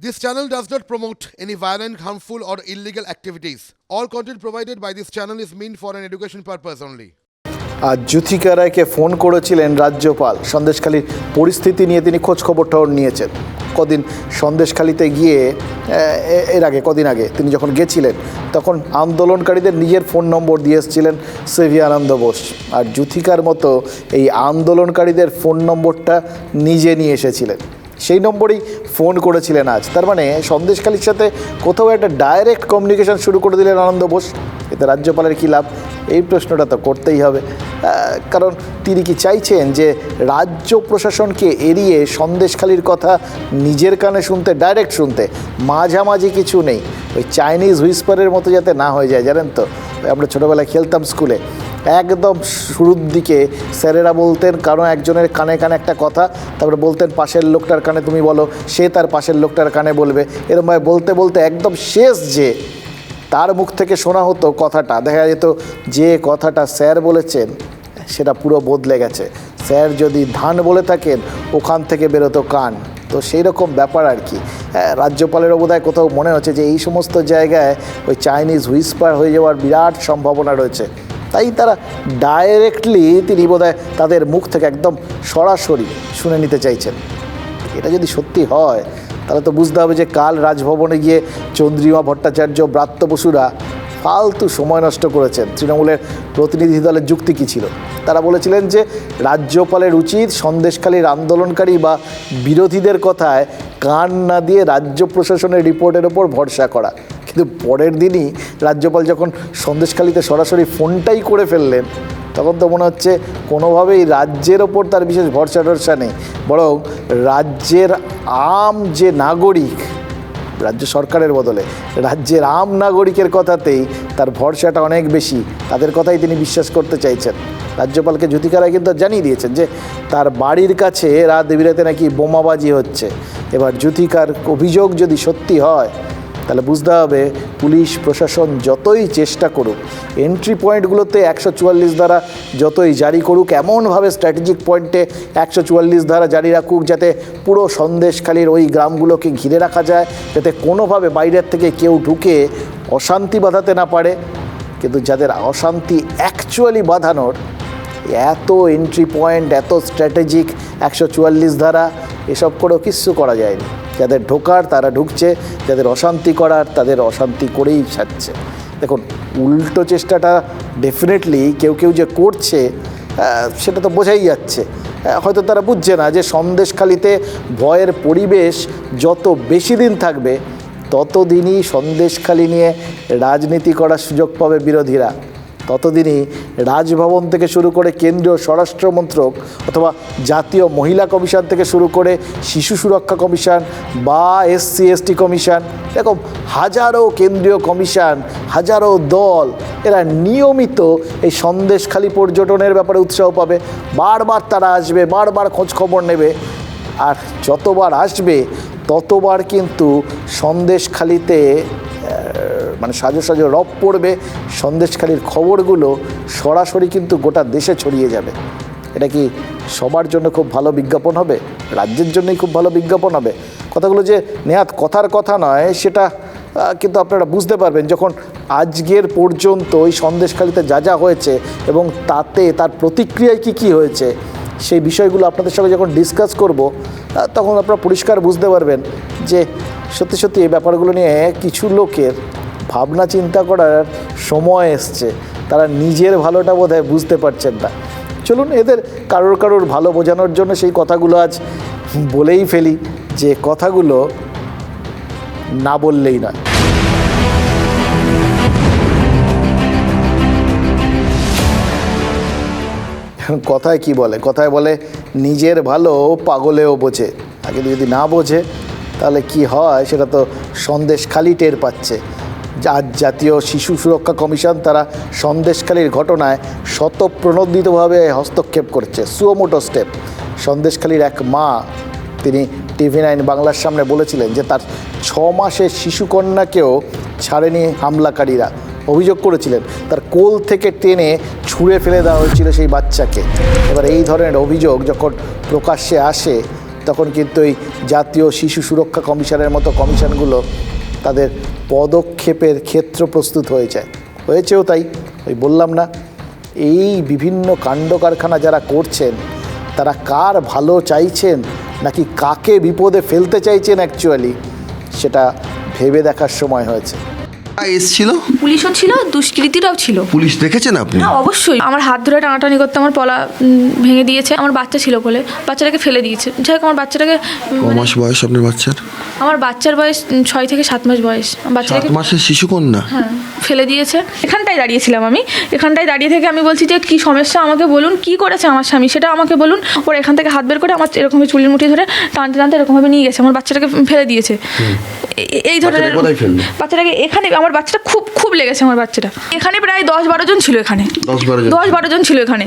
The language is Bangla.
This channel does not promote any violent, harmful, or illegal activities. All content provided by this channel is meant for an education purpose only. আজ জ্যোতিকা রায়কে ফোন করেছিলেন রাজ্যপাল সন্দেশখালীর পরিস্থিতি নিয়ে তিনি খোঁজ খবরটাও নিয়েছেন কদিন সন্দেশখালীতে গিয়ে এর আগে কদিন আগে তিনি যখন গেছিলেন তখন আন্দোলনকারীদের নিজের ফোন নম্বর দিয়ে এসেছিলেন সেভি আনন্দ বোস আর জ্যোতিকার মতো এই আন্দোলনকারীদের ফোন নম্বরটা নিজে নিয়ে এসেছিলেন সেই নম্বরেই ফোন করেছিলেন আজ। তার মানে সন্দেশখালীর সাথে কোথাও একটা ডাইরেক্ট কমিউনিকেশন শুরু করে দিলেন আনন্দ বোস। এতে রাজ্যপালের কী লাভ? এই প্রশ্নটা তো করতেই হবে। কারণ তিনি কি চাইছেন যে রাজ্য প্রশাসনকে এড়িয়ে সন্দেশখালির কথা নিজের কানে শুনতে ডাইরেক্ট শুনতে? মাঝামাঝি কিছু নেই। ওই চাইনিজ হুইসপারের মতো যাতে না হয়ে যায়, জানেন তো? আমরা ছোটোবেলায় খেলতাম স্কুলে একদম শুরুর দিকে স্যারেরা বলতেন, কারণ একজনের কানে কানে একটা কথা, তারপরে বলতেন, পাশের লোকটার কানে তুমি বলো, সে তার পাশের লোকটার কানে বলবে। এরমভাবে বলতে বলতে একদম শেষ যে তার মুখ থেকে শোনা হতো কথাটা। দেখা যেত যে কথাটা স্যার বলেছেন, সেটা পুরো বদলে গেছে। স্যার যদি ধান বলে থাকেন, ওখান থেকে বেরোতো কান। তো সেই রকম ব্যাপার আর কি। রাজ্যপালেরও বোধহয় কোথাও মনে হচ্ছে যে এই সমস্ত জায়গায় ওই চাইনিজ হুইসপার হয়ে যাওয়ার বিরাট সম্ভাবনা রয়েছে। তাই তারা ডাইরেক্টলি তিনি বোধহয় তাদের মুখ থেকে একদম সরাসরি শুনে নিতে চাইছেন। এটা যদি সত্যি হয়, তাহলে তো বুঝতে হবে যে কাল রাজভবনে গিয়ে চন্দ্রিমা ভট্টাচার্য, ব্রাত্য বসুরা ফালতু সময় নষ্ট করেছেন। তৃণমূলের প্রতিনিধি দলের যুক্তি কী ছিল? তারা বলেছিলেন যে রাজ্যপালের উচিত সন্দেশখালীর আন্দোলনকারী বা বিরোধীদের কথায় কান না দিয়ে রাজ্য প্রশাসনের রিপোর্টের ওপর ভরসা করা। কিন্তু পরের দিনই রাজ্যপাল যখন সন্দেশখালীতে সরাসরি ফোনটাই করে ফেললেন, তখন তো মনে হচ্ছে কোনোভাবেই রাজ্যের ওপর তার বিশেষ ভরসা টরসা নেই। বরং রাজ্যের আম যে নাগরিক, রাজ্য সরকারের বদলে, রাজ্যের আম নাগরিকের কথাতেই তার ভরসাটা অনেক বেশি। তাদের কথাই তিনি বিশ্বাস করতে চাইছেন। রাজ্যপালকে জ্যোতিকা রায় কিন্তু জানিয়ে দিয়েছেন যে, তার বাড়ির কাছে রাত বিরাতে নাকি বোমাবাজি হচ্ছে। এবার জ্যোতিকার অভিযোগ যদি সত্যি হয় তাহলে বুঝতে হবে পুলিশ, প্রশাসন যতই চেষ্টা করুক এন্ট্রি পয়েন্টগুলোতে একশো চুয়াল্লিশ ধারা যতই জারি করুক, এমনভাবে স্ট্র্যাটেজিক পয়েন্টে একশো চুয়াল্লিশ ধারা জারি রাখুক যাতে পুরো সন্দেশখালীর ওই গ্রামগুলোকে ঘিরে রাখা যায়, যাতে কোনোভাবে বাইরের থেকে কেউ ঢুকে অশান্তি বাঁধাতে না পারে। কিন্তু যাদের অশান্তি অ্যাকচুয়ালি বাঁধানোর, এত এন্ট্রি পয়েন্ট এত স্ট্র্যাটেজিক একশো চুয়াল্লিশ ধারা, এসব করেও কিচ্ছু করা যায়নি। যাদের ঢোকার, তারা ঢুকছে, যাদের অশান্তি করার, তাদের অশান্তি করেই ছাড়ছে। দেখুন, উল্টো চেষ্টাটা ডেফিনেটলি কেউ কেউ যে করছে সেটা তো বোঝাই যাচ্ছে। হয়তো তারা বুঝছে না যে সন্দেশখালিতে ভয়ের পরিবেশ যত বেশি দিন থাকবে, ততদিনই সন্দেশখালি নিয়ে রাজনীতি করার সুযোগ পাবে বিরোধীরা। ততদিনই রাজভবন থেকে শুরু করে কেন্দ্রীয় স্বরাষ্ট্র মন্ত্রক অথবা জাতীয় মহিলা কমিশন থেকে শুরু করে শিশু সুরক্ষা কমিশন বা এসসি এসটি কমিশন, এরকম হাজারো কেন্দ্রীয় কমিশন, হাজারো দল, এরা নিয়মিত এই সন্দেশখালী পর্যটনের ব্যাপারে উৎসাহ পাবে। বারবার তারা আসবে, বারবার খোঁজ খবর নেবে। আর যতবার আসবে, ততবার কিন্তু সন্দেশখালিতে মানে সাজো সাজো রব পড়বে, সন্দেশখালির খবরগুলো সরাসরি কিন্তু গোটা দেশে ছড়িয়ে যাবে। এটা কি সবার জন্য খুব ভালো বিজ্ঞাপন হবে? রাজ্যের জন্যই খুব ভালো বিজ্ঞাপন হবে? কথাগুলো যে নেহাত কথার কথা নয়, সেটা কিন্তু আপনারা বুঝতে পারবেন যখন আজকের পর্যন্ত ওই সন্দেশখালিতে যা যা হয়েছে এবং তাতে তার প্রতিক্রিয়ায় কি কি হয়েছে, সেই বিষয়গুলো আপনাদের সঙ্গে যখন ডিসকাস করব তখন আপনারা পরিষ্কার বুঝতে পারবেন যে সত্যি সত্যি এই ব্যাপারগুলো নিয়ে কিছু লোকের ভাবনা চিন্তা করার সময় এসছে। তারা নিজের ভালোটা বোধহয় বুঝতে পারছেন না। চলুন এদের কারোর কারোর ভালো বোঝানোর জন্য সেই কথাগুলো আজ বলেই ফেলি, যে কথাগুলো না বললেই নয়। কথায় কি বলে? কথায় বলে, নিজের ভালো পাগলেও বোঝে। আগে যদি না বোঝে, তাহলে কি হয় সেটা তো সন্দেশ খালি টের পাচ্ছে। আজ জাতীয় শিশু সুরক্ষা কমিশন তারা সন্দেশখালীর ঘটনায় শতপ্রণোদিতভাবে হস্তক্ষেপ করছে। Suo motu step. সন্দেশখালীর এক মা, তিনি টিভি নাইন বাংলার সামনে বলেছিলেন যে তার ছ মাসের শিশুকন্যাকেও ছাড়েনি হামলাকারীরা। অভিযোগ করেছিলেন, তার কোল থেকে টেনে ছুঁড়ে ফেলে দেওয়া হয়েছিল সেই বাচ্চাকে। এবার এই ধরনের অভিযোগ যখন প্রকাশ্যে আসে, তখন কিন্তু এই জাতীয় শিশু সুরক্ষা কমিশনের মতো কমিশনগুলো তাদের পদক্ষেপের ক্ষেত্র প্রস্তুত হয়ে যায় হয়েছেও তাই ওই বললাম না, এই বিভিন্ন কাণ্ড কারখানা যারা করছেন, তারা কার ভালো চাইছেন, নাকি কাকে বিপদে ফেলতে চাইছেন অ্যাকচুয়ালি সেটা ভেবে দেখার সময় হয়েছে। এসছিল? পুলিশও ছিল দুষ্কৃতীরাও ছিল। পুলিশ দেখেছেন আপনি? না অবশ্যই। আমার হাত ধরে টানাটানি করতে আমার পলা উম, ভেঙে দিয়েছে। আমার বাচ্চা ছিল বলে বাচ্চাটাকে ফেলে দিয়েছে। যাই হোক আমার বাচ্চাটাকে উম, মাস বয়স আপনার বাচ্চার? আমার বাচ্চার বয়স উম, ছয় থেকে সাত মাস বয়স। আমার সাত বাচ্চাটাকে মাসের শিশু কন্যা হ্যাঁ ফেলে দিয়েছে। এখানটায় দাঁড়িয়েছিলাম আমি। এখানটায় দাঁড়িয়ে থেকে আমি বলছি যে কি সমস্যা? আমাকে বলুন কি করেছে আমার স্বামী? সেটা আমাকে বলুন। ওরা এখান থেকে হাত বের করে আমার এরকম চুলির মুঠি ধরে টানতে টানতে এরকমভাবে নিয়ে গেছে। আমার বাচ্চাটাকে ফেলে দিয়েছে। এই ধরনের বাচ্চাটাকে এখানে আমার বাচ্চাটা খুব খুব লেগেছে আমার বাচ্চাটা। এখানে প্রায় দশ বারো জন ছিল এখানে। দশ বারো জন ছিল এখানে।